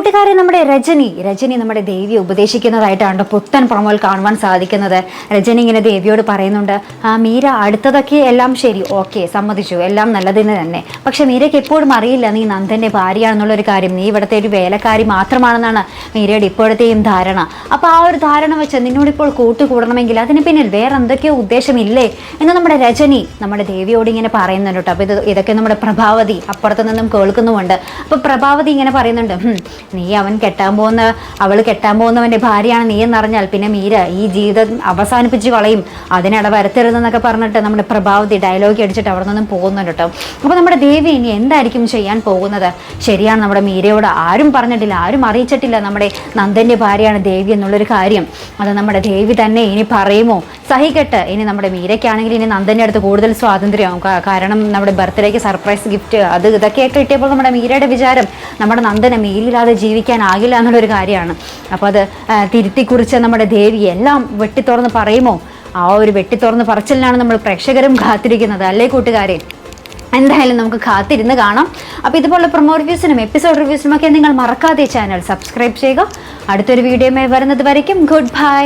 കൂട്ടുകാരെ നമ്മുടെ രജനി രജനി നമ്മുടെ ദേവിയെ ഉപദേശിക്കുന്നതായിട്ടാണ് പുത്തൻ പ്രമോൽ കാണുവാൻ സാധിക്കുന്നത്. രജനി ഇങ്ങനെ ദേവിയോട് പറയുന്നുണ്ട് ആ മീര അടുത്തതൊക്കെ എല്ലാം ശരി. ഓക്കെ സമ്മതിച്ചു. എല്ലാം നല്ലതിന് തന്നെ. പക്ഷെ മീരയ്ക്ക് എപ്പോഴും അറിയില്ല നീ നന്ദന്റെ ഭാര്യയാണെന്നുള്ളൊരു കാര്യം. നീ ഇവിടുത്തെ ഒരു വേലക്കാരി മാത്രമാണെന്നാണ് മീരയുടെ ഇപ്പോഴത്തെയും ധാരണ. അപ്പോൾ ആ ഒരു ധാരണ വെച്ച് നിന്നോടിപ്പോൾ കൂട്ടുകൂടണമെങ്കിൽ അതിന് പിന്നിൽ വേറെ എന്തൊക്കെയോ ഉദ്ദേശമില്ലേ? എന്ന് നമ്മുടെ രജനി നമ്മുടെ ദേവിയോട് ഇങ്ങനെ പറയുന്നുണ്ട് കേട്ടോ. അപ്പോൾ ഇത് ഇതൊക്കെ നമ്മുടെ പ്രഭാവതി അപ്പുറത്തു നിന്നും കേൾക്കുന്നുമുണ്ട്. അപ്പോൾ പ്രഭാവതി ഇങ്ങനെ പറയുന്നുണ്ട് "ഹും, നീ അവൻ കെട്ടാൻ പോകുന്ന അവൾ കെട്ടാൻ പോകുന്നവന്റെ ഭാര്യയാണ് നീ എന്നറിഞ്ഞാൽ പിന്നെ മീര ഈ ജീവിതം അവസാനിപ്പിച്ച് കളയും. അതിനിട വരത്തരുതെന്നൊക്കെ പറഞ്ഞിട്ട് നമ്മുടെ പ്രഭാവതി ഡയലോഗ് അടിച്ചിട്ട് അവിടെ നിന്നും പോകുന്നുണ്ട് കേട്ടോ. അപ്പോൾ നമ്മുടെ ദേവി ഇനി എന്തായിരിക്കും ചെയ്യാൻ പോകുന്നത്? ശരിയാണ് നമ്മുടെ മീരയോട് ആരും പറഞ്ഞിട്ടില്ല ആരും അറിയിച്ചിട്ടില്ല നമ്മുടെ നന്ദന്റെ ഭാര്യയാണ് ദേവി എന്നുള്ളൊരു കാര്യം. അത് നമ്മുടെ ദേവി തന്നെ ഇനി പറയുമോ? സഹിക്കട്ടെ ഇനി നമ്മുടെ മീരയ്ക്കാണെങ്കിൽ ഇനി നന്ദന്റെ അടുത്ത് കൂടുതൽ സ്വാതന്ത്ര്യമാവും കാരണം നമ്മുടെ ബർത്ത്ഡേക്ക് സർപ്രൈസ് ഗിഫ്റ്റ്. അത് ഇതൊക്കെ കിട്ടിയപ്പോൾ നമ്മുടെ മീരയുടെ വിചാരം നമ്മുടെ നന്ദനെ മീലില്ലാതെ ജീവിക്കാനാകില്ല എന്നുള്ളൊരു കാര്യമാണ്. അപ്പോൾ അത് തിരുത്തിക്കുറിച്ച് തിരുത്തി കുറിച്ച് നമ്മുടെ ദേവി എല്ലാം വെട്ടിത്തുറന്ന് പറയുമോ? ആ ഒരു വെട്ടിത്തുറന്ന് പറച്ചിലിനാണ് നമ്മൾ പ്രേക്ഷകരും കാത്തിരിക്കുന്നത്. അല്ലേ കൂട്ടുകാരെ? എന്തായാലും നമുക്ക് കാത്തിരുന്ന് കാണാം. അപ്പോൾ ഇതുപോലുള്ള പ്രൊമോ റിവ്യൂസിനും എപ്പിസോഡ് റിവ്യൂസിനും ഒക്കെ നിങ്ങൾ മറക്കാതെ ചാനൽ സബ്സ്ക്രൈബ് ചെയ്യുക. അടുത്തൊരു വീഡിയോയുമായി വരുന്നത് വരയ്ക്കും. Good bye